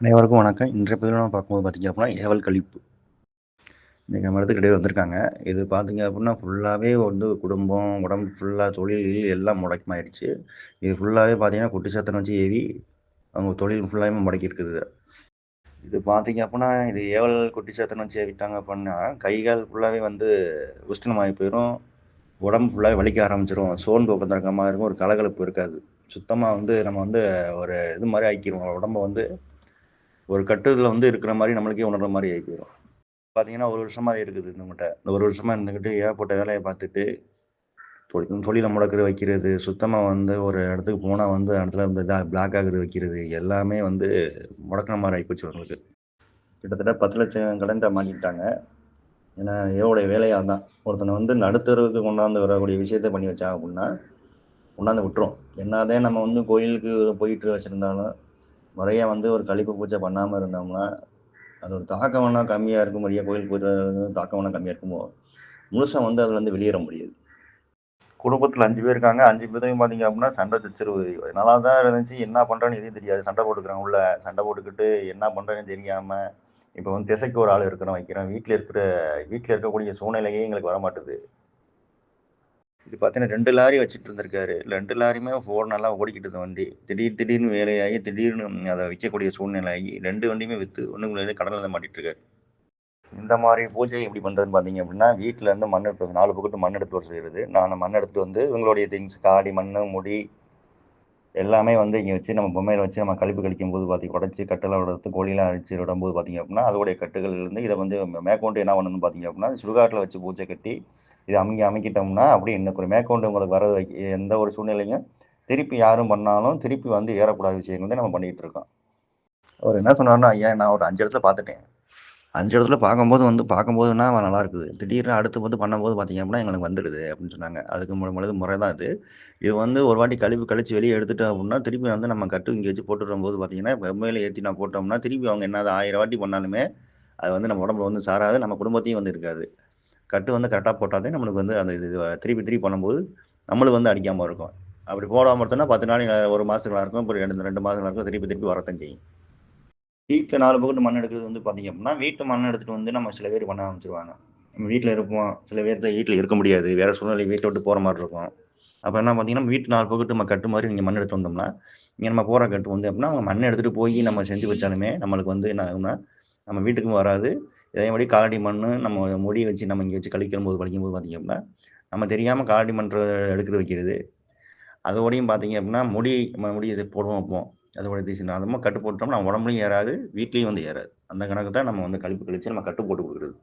அனைவருக்கும் வணக்கம். இன்றைய பதிவில் நம்ம பார்க்கும்போது பார்த்தீங்க அப்படின்னா ஏவல் கழிப்பு. இன்றைக்கி நம்ம இடத்துக்கு இடையே வந்திருக்காங்க. இது பார்த்திங்க அப்படின்னா ஃபுல்லாகவே வந்து குடும்பம் உடம்பு ஃபுல்லாக தொழில் எல்லாம் முடக்கமாயிடுச்சு இது ஃபுல்லாகவே பார்த்திங்கன்னா குட்டி சத்தனை வச்சு ஏவி அவங்க தொழில் ஃபுல்லாகவே முடக்கி இருக்குது இது பார்த்திங்க அப்படின்னா இது ஏவல் குட்டி சத்தனை வச்சு ஏவிட்டாங்க அப்படின்னா கைகால் ஃபுல்லாகவே வந்து உஷ்ணமாகி போயிடும் உடம்பு ஃபுல்லாகவே வலிக்க ஆரம்பிச்சிடும் சோன் உட்காந்துருக்க மாதிரி இருக்கும். ஒரு கலகலப்பு இருக்காது. சுத்தமாக வந்து நம்ம வந்து ஒரு இது மாதிரி ஆக்கிடுவோம் உடம்ப வந்து ஒரு கட்டுதில் வந்து இருக்கிற மாதிரி நம்மளுக்கே உணர்ற மாதிரி ஆகி போயிடும் பார்த்தீங்கன்னா ஒரு வருஷமாக இருக்குது இந்தவங்ககிட்ட இந்த ஒரு வருஷமாக இருந்துக்கிட்டு ஏகப்பட்ட வேலையை பார்த்துட்டு தொழில் தொழிலை முடக்கிறது வைக்கிறது சுத்தமாக வந்து ஒரு இடத்துக்கு போனால் வந்து இடத்துல இந்த இதாக பிளாக் ஆகுறது வைக்கிறது எல்லாமே வந்து முடக்கின மாதிரி ஆகிப்போச்சு அவங்களுக்கு கிட்டத்தட்ட பத்து லட்சம் கடன்ட்ட மாட்டிக்கிட்டாங்க ஏன்னா ஏவோடைய வேலையாக தான் ஒருத்தனை வந்து நடுத்தருவுக்கு கொண்டாந்து வரக்கூடிய விஷயத்த பண்ணி வச்சாங்க அப்படின்னா கொண்டாந்து விட்டுரும். என்னதான் நம்ம வந்து கோயிலுக்கு போயிட்டு வச்சுருந்தாலும் முறையாக வந்து ஒரு கழிப்பு பூஜை பண்ணாமல் இருந்தோம்னா அதோட தாக்கம் கம்மியாக இருக்கும். முறையாக கோயில் பூஜை தாக்கம் கம்மியாக இருக்குமோ. முழுசாக வந்து அதில் வந்து வெளியேற முடியாது. குடும்பத்தில் அஞ்சு பேர் இருக்காங்க. அஞ்சு பேரையும் பார்த்தீங்க அப்படின்னா சண்டை தச்சிருவது நல்லா தான் இருந்துச்சு. என்ன பண்ணுறேன்னு எதுவும் தெரியாது. சண்டை போட்டுக்கிறாங்க உள்ள. சண்டை போட்டுக்கிட்டு என்ன பண்ணுறேன்னு தெரியாமல் இப்போ வந்து திசைக்கு ஒரு ஆள் இருக்கிறோம் வைக்கிறோம் வீட்டில் இருக்கிற வீட்டில் இருக்கக்கூடிய சூழ்நிலையே எங்களுக்கு வர மாட்டுது இது பார்த்தீங்கன்னா ரெண்டு லாரி வச்சுட்டு இருந்திருக்காரு. ரெண்டு லாரியுமே ஃபோர் நல்லா ஓடிக்கிட்டு இருந்த வண்டி. திடீர் திடீர்னு வேலையாகி திடீர்னு அதை விற்கக்கூடிய சூழ்நிலை ஆகி ரெண்டு வண்டியுமே விற்று ஒன்றுக்குள்ளே கடலில் தான் மாட்டிட்டு இருக்காரு. இந்த மாதிரி பூஜை எப்படி பண்ணுறதுன்னு பார்த்தீங்க அப்படின்னா வீட்டில் இருந்து மண் எடுத்து நாலு பக்கத்து மண் எடுத்து வர செய்கிறது நான் மண் எடுத்துகிட்டு வந்து இவங்களுடைய திங்ஸ் காடி மண் முடி எல்லாமே வந்து இங்கே வச்சு நம்ம பொம்மையில் வச்சு நம்ம கழிப்பு கழிக்கும் போது பார்த்தி உடச்சி கட்டெல்லாம் எடுத்து கோழிலாம் அரிச்சு விடும்போது பார்த்தீங்க அப்படின்னா அதோடைய கட்டுகள் இருந்து இதை வந்து மேற்கொண்டு என்ன பண்ணணும்னு பார்த்தீங்க அப்படின்னா சுடுகாட்டில் வச்சு பூஜை கட்டி இது அமைங்க அமைக்கிட்டோம்னா அப்படி இன்னும் ஒரு மேற்கொண்டு உங்களுக்கு வர எந்த ஒரு சூழ்நிலையும் திருப்பி யாரும் பண்ணாலும் திருப்பி வந்து ஏறக்கூடாத விஷயங்கள் நம்ம பண்ணிகிட்டு இருக்கோம். அவர் என்ன சொன்னார்னா ஐயா நான் ஒரு அஞ்சு இடத்துல பார்த்துட்டேன். அஞ்சு இடத்துல பார்க்கும்போது வந்து பார்க்கும்போதுன்னா நல்லா இருக்குது. திடீர்னு அடுத்து வந்து பண்ணும்போது பார்த்தீங்க அப்படின்னா எங்களுக்கு வந்துடுது அப்படின்னு சொன்னாங்க. அதுக்கு முழுது முறை தான் இது. இது வந்து ஒரு வாட்டி கழிவு கழிச்சு வெளியே எடுத்துட்டோம் அப்படின்னா திருப்பி வந்து நம்ம கட்டு இங்கே வச்சு போட்டுடும் போது பார்த்தீங்கன்னா வெம்மையில ஏற்றி நான் போட்டோம்னா திருப்பி அவங்க என்னது ஆயிரம் வாட்டி பண்ணாலுமே அது வந்து நம்ம உடம்புல வந்து சாராது நம்ம குடும்பத்தையும் வந்து இருக்காது. கட்டு வந்து கரெக்டாக போட்டால் நம்மளுக்கு வந்து அந்த இது திருப்பி திருப்பி பண்ணும்போது நம்மளுக்கு வந்து அடிக்காமல் இருக்கும். அப்படி போடாமல் இருந்தோம்னா பத்து நாள் ஒரு மாதங்களா இருக்கும் இப்போ ரெண்டு ரெண்டு மாதங்களா இருக்கும் திருப்பி திருப்பி வரத்தான் செய்யும். வீட்டில் நாலு பக்கத்து மண் எடுக்கிறது வந்து பார்த்தீங்க அப்படின்னா வீட்டு மண் எடுத்துகிட்டு வந்து நம்ம சில பேர் பண்ண ஆரம்பிச்சிருவாங்க. நம்ம வீட்டில் இருப்போம். சில பேர் வீட்டில் இருக்க முடியாது. வேறு சூழ்நிலை வீட்டை விட்டு போகிற மாதிரி இருக்கும். அப்போ என்ன பார்த்தீங்கன்னா வீட்டு நாலு பக்கத்து நம்ம கட்டு மாதிரி நீங்கள் மண் எடுத்து வந்தோம்னா இங்கே நம்ம போகிற கட்டு வந்து அப்படின்னா அவங்க மண் எடுத்துகிட்டு போய் நம்ம செஞ்சு வச்சாலுமே நம்மளுக்கு வந்து என்ன ஆகும்னா நம்ம வீட்டுக்கும் வராது. இதேபடி காலடி மண் நம்ம முடி வச்சு நம்ம இங்கே வச்சு கழிக்கும் போது படிக்கும் போது பார்த்தீங்க நம்ம தெரியாமல் காலடி மண் எடுக்கிறது வைக்கிறது. அதோடையும் பார்த்தீங்க அப்படின்னா முடி நம்ம முடி போடுவோம் வைப்போம். அதோட தீசன் அதமாக கட்டு போட்டோம்னா நம்ம உடம்புலையும் ஏறாது வீட்லேயும் வந்து ஏறாது. அந்த கணக்கு தான் நம்ம வந்து கழிப்பு கழிச்சு நம்ம கட்டு போட்டு கொடுக்குறது.